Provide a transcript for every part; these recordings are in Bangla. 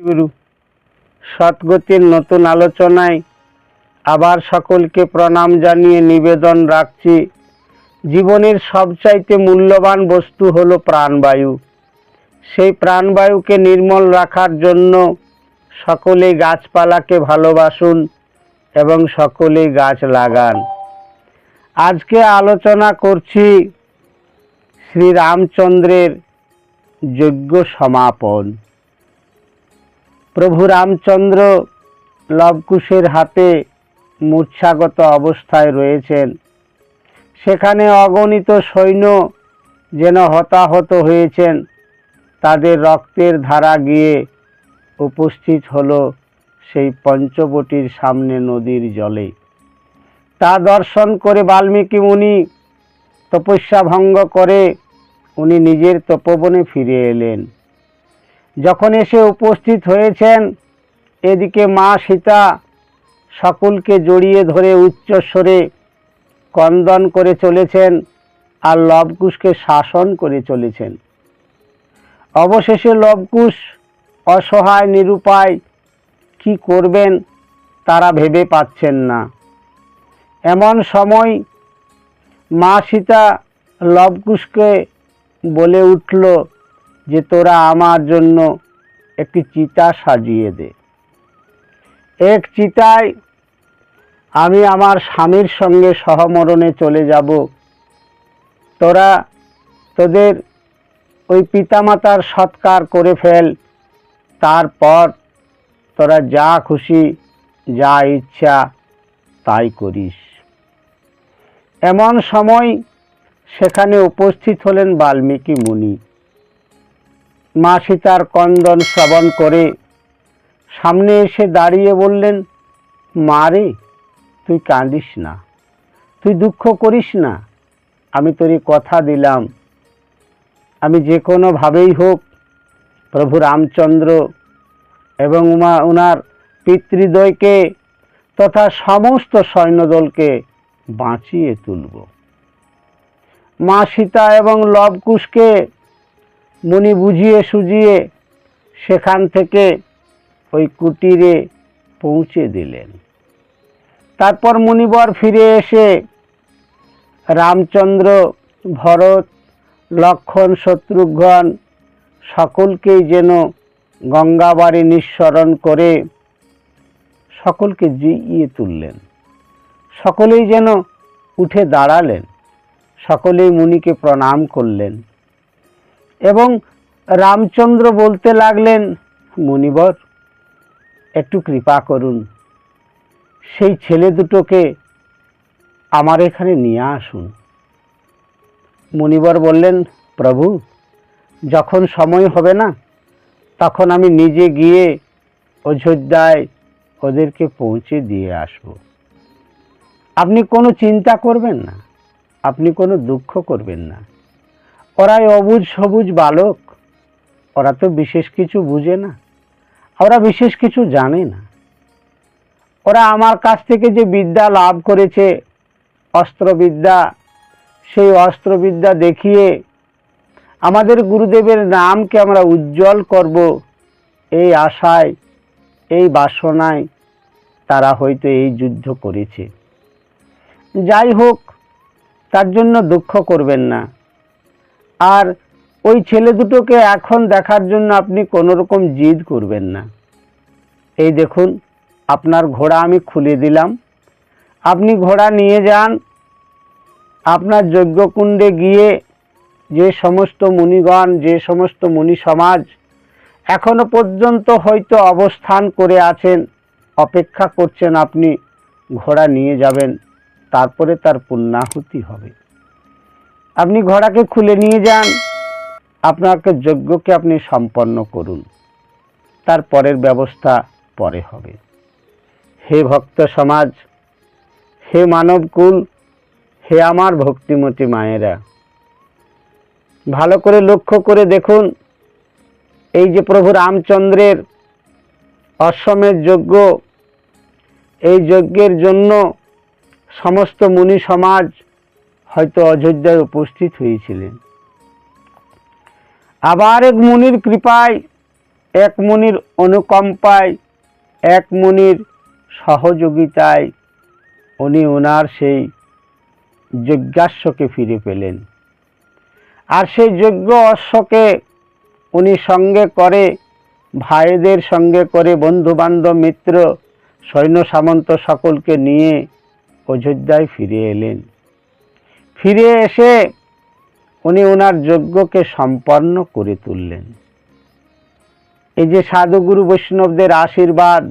গুরু। সৎগতির নতুন আলোচনায় আবার সকলকে প্রণাম জানিয়ে নিবেদন রাখছি। জীবনের সবচাইতে মূল্যবান বস্তু হলো প্রাণবায়ু। সেই প্রাণবায়ুকে নির্মল রাখার জন্য সকলে গাছপালাকে ভালোবাসুন এবং সকলেই গাছ লাগান। আজকে আলোচনা করছি শ্রী রামচন্দ্রের যজ্ঞ সমাপন। প্রভু রামচন্দ্র লবকুশের হাতে মূর্ছাগত অবস্থায় রয়েছেন। সেখানে অগণিত সৈন্য যেন হতাহত হয়েছেন, তাদের রক্তের ধারা গিয়ে উপস্থিত হলো সেই পঞ্চবটির সামনে নদীর জলে। তা দর্শন করে বাল্মীকি মুনি তপস্যা ভঙ্গ করে উনি নিজের তপবনে ফিরে এলেন। যখন এসে উপস্থিত হয়েছেন, এদিকে মা সীতা সকলকে জড়িয়ে ধরে উচ্চস্বরে কন্দন করে চলেছেন আর লবকুশকে শাসন করে চলেছেন। অবশেষে লবকুশ অসহায়, নিরুপায় কি করবেন তারা ভেবে পাচ্ছেন না। এমন সময় মা সীতা লবকুশকে বলে উঠল যে তোরা আমার জন্য একটি চিতা সাজিয়ে দে। এক চিতায় আমি আমার স্বামীর সঙ্গে সহমরণে চলে যাব। তোরা তোদের ওই পিতামাতার সৎকার করে ফেল। তারপর তোরা যা খুশি, যা ইচ্ছা তাই করিস। এমন সময় সেখানে উপস্থিত হলেন বাল্মীকি মুনি। মা সীতার কন্দন শ্রবণ করে সামনে এসে দাঁড়িয়ে বললেন, মা রে, তুই কাঁদিস না, তুই দুঃখ করিস না, আমি তোরই কথা দিলাম। আমি যে কোনোভাবেই হোক প্রভু রামচন্দ্র এবং উমা ওনার পিতৃদ্বয়কে তথা সমস্ত সৈন্যদলকে বাঁচিয়ে তুলব। মা সীতা এবং লবকুশকে মুনি বুঝিয়ে সুজিয়ে সেখান থেকে ওই কুটিরে পৌঁছে দিলেন। তারপর মুনিবর ফিরে এসে রামচন্দ্র, ভরত, লক্ষণ, শত্রুঘ্ন সকলকেই যেন গঙ্গাবাড়ি নিঃসরণ করে সকলকে জিইয়ে তুললেন। সকলেই যেন উঠে দাঁড়ালেন। সকলেই মুনিকে প্রণাম করলেন। এবং রামচন্দ্র বলতে লাগলেন, মুনিবর, একটু কৃপা করুন। সেই ছেলে দুটোকে আমার এখানে নিয়ে আসুন। মুনিবর বললেন, প্রভু, যখন সময় হবে না, তখন আমি নিজে গিয়ে অযোধ্যায় ওদেরকে পৌঁছে দিয়ে আসব। আপনি কোনো চিন্তা করবেন না, আপনি কোনো দুঃখ করবেন না। ওরাই অবুজ সবুজ বালক। ওরা তো বিশেষ কিছু বুঝে না, ওরা বিশেষ কিছু জানে না। ওরা আমার কাছ থেকে যে বিদ্যা লাভ করেছে, অস্ত্রবিদ্যা, সেই অস্ত্রবিদ্যা দেখিয়ে আমাদের গুরুদেবের নামকে আমরা উজ্জ্বল করব, এই আশায়, এই বাসনায় তারা হয়তো এই যুদ্ধ করেছে। যাই হোক, তার জন্য দুঃখ করবেন না। আর ওই ছেলে দুটোকে এখন দেখার জন্য আপনি কোনো রকম জিদ করবেন না। এই দেখুন, আপনার ঘোড়া আমি খুলে দিলাম। আপনি ঘোড়া নিয়ে যান। আপনার যজ্ঞকুণ্ডে গিয়ে যে সমস্ত মুনিগণ, যে সমস্ত মুনি সমাজ এখনও পর্যন্ত হয়তো অবস্থান করে আছেন, অপেক্ষা করছেন আপনি ঘোড়া নিয়ে যাবেন, তারপরে তার পুণ্যাহুতি হবে। আপনি ঘোড়াকে খুলে নিয়ে যান। আপনাকে যজ্ঞকে আপনি সম্পন্ন করুন। তার পরের ব্যবস্থা পরে হবে। হে ভক্ত সমাজ, হে মানবকুল, হে আমার ভক্তিমতী মায়েরা, ভালো করে লক্ষ্য করে দেখুন, এই যে প্রভু রামচন্দ্রের অশ্বমের যজ্ঞ, এই যজ্ঞের জন্য সমস্ত মুনি সমাজ হয়তো অযোধ্যায় উপস্থিত হয়েছিলেন। আবার এক মুনির কৃপায়, এক মুনির অনুকম্পায়, এক মুনির সহযোগিতায় উনি ওনার সেই যজ্ঞাশ্বকে ফিরে পেলেন। আর সেই যজ্ঞ অশ্বকে উনি সঙ্গে করে, ভাইদের সঙ্গে করে বন্ধু বান্ধব মিত্র, সৈন্য, সামন্ত সকলকে নিয়ে অযোধ্যায় ফিরে এলেন। ফিরে এসে উনি ওনার যজ্ঞকে সম্পন্ন করে তুললেন। এই যে সাধুগুরু বৈষ্ণবদের আশীর্বাদ,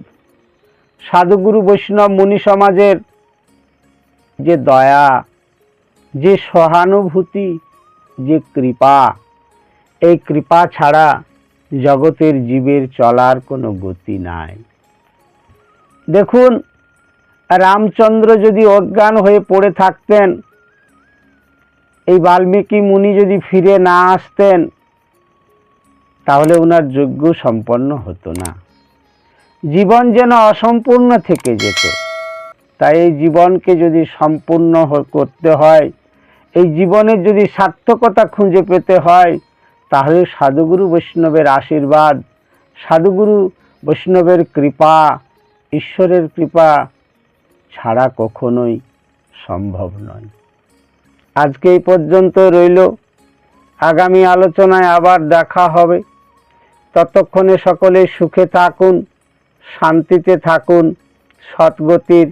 সাধুগুরু বৈষ্ণব মুনি সমাজের যে দয়া, যে সহানুভূতি, যে কৃপা, এই কৃপা ছাড়া জগতের জীবের চলার কোনো গতি নাই। দেখুন, রামচন্দ্র যদি অজ্ঞান হয়ে পড়ে থাকতেন বাল্মীকি মুনি যদি ফিরে না আসতেন, তাহলে ওনার যজ্ঞ সম্পন্ন হতো না। জীবন যেন অসম্পূর্ণ থেকে যেত। তাই এই জীবনকে যদি সম্পূর্ণ করতে হয়, এই জীবনের যদি সার্থকতা খুঁজে পেতে হয়, তাহলে সাধুগুরু বৈষ্ণবের আশীর্বাদ, সাধুগুরু বৈষ্ণবের কৃপা, ঈশ্বরের কৃপা ছাড়া কখনোই সম্ভব নয়। আজকে এই পর্যন্ত রইল। আগামী আলোচনায় আবার দেখা হবে। ততক্ষণে সকলে সুখে থাকুন, শান্তিতে থাকুন সৎগতির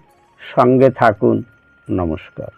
সঙ্গে থাকুন। নমস্কার।